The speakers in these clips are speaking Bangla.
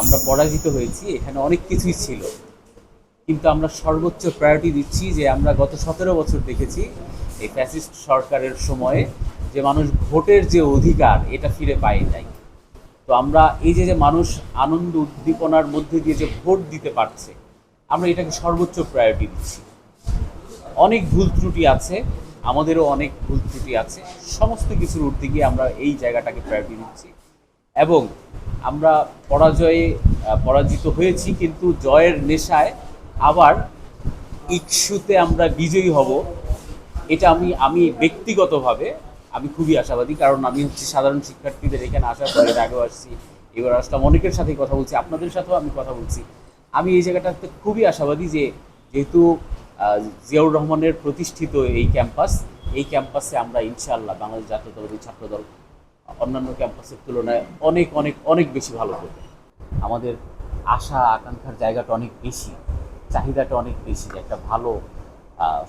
আমরা পরাজিত হয়েছি, এখানে অনেক কিছুই ছিল। কিন্তু আমরা সর্বোচ্চ প্রায়োরিটি দিচ্ছি যে আমরা গত সতেরো বছর দেখেছি এই ফ্যাসিস্ট সরকারের সময়ে যে মানুষ ভোটের যে অধিকার, এটা ফিরে পায় নাই। তো আমরা এই যে যে মানুষ আনন্দ উদ্দীপনার মধ্যে দিয়ে যে ভোট দিতে পারছে, আমরা এটাকে সর্বোচ্চ প্রায়োরিটি দিচ্ছি। অনেক ভুল ত্রুটি আছে, আমাদেরও অনেক ভুল ত্রুটি আছে, সমস্ত কিছুর ঊর্ধ্বে গিয়ে আমরা এই জায়গাটাকে প্রায়োরিটি দিচ্ছি। এবং আমরা পরাজয়ে পরাজিত হয়েছি, কিন্তু জয়ের নেশায় আবার ইচ্ছুতে আমরা বিজয়ী হব। এটা আমি আমি ব্যক্তিগতভাবে আমি খুবই আশাবাদী, কারণ আমি হচ্ছে সাধারণ শিক্ষার্থীদের এখানে আসার পরে আগেও আসছি, এবার আসলাম অনেকের সাথেই কথা বলছি, আপনাদের সাথেও আমি কথা বলছি। আমি এই জায়গাটাতে খুবই আশাবাদী যে যেহেতু জিয়াউর রহমানের প্রতিষ্ঠিত এই ক্যাম্পাস, এই ক্যাম্পাসে আমরা ইনশাআল্লাহ বাংলাদেশ জাতীয়তাবাদী ছাত্রদল অন্যান্য ক্যাম্পাসের তুলনায় অনেক অনেক অনেক বেশি ভালো করবে। আমাদের আশা, আকাঙ্ক্ষার জায়গাটা অনেক বেশি, চাহিদাটা অনেক বেশি একটা ভালো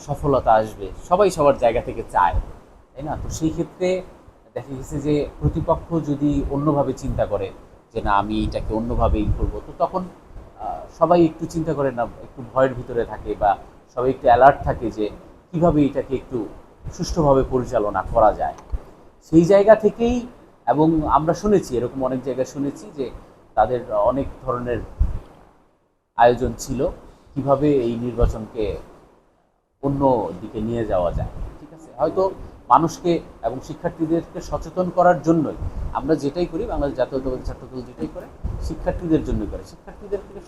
সফলতা আসবে। সবাই সবার জায়গা থেকে চায়, তাই না? তো সেই ক্ষেত্রে দেখা গেছে যে প্রতিপক্ষ যদি অন্যভাবে চিন্তা করে যে না, আমি এটাকে অন্যভাবে ই করব, তো তখন সবাই একটু চিন্তা করে না, একটু ভয়ের ভিতরে থাকে বা সবাই একটু অ্যালার্ট থাকে যে কীভাবে এটাকে একটু সুষ্ঠুভাবে পরিচালনা করা যায়। সেই জায়গা থেকেই এবং আমরা শুনেছি, এরকম অনেক জায়গায় শুনেছি যে তাদের অনেক ধরনের আয়োজন ছিল, কীভাবে এই নির্বাচনকে অন্য দিকে নিয়ে যাওয়া যায়, ঠিক আছে? হয়তো মানুষকে এবং শিক্ষার্থীদেরকে সচেতন করার জন্যই আমরা যেটাই করি, বাংলাদেশ জাতীয়তাবাদী ছাত্রদল যেটাই করে, শিক্ষার্থীদের জন্যই করে। শিক্ষার্থীদেরকে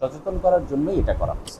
সচেতন করার জন্যই এটা করা হচ্ছে।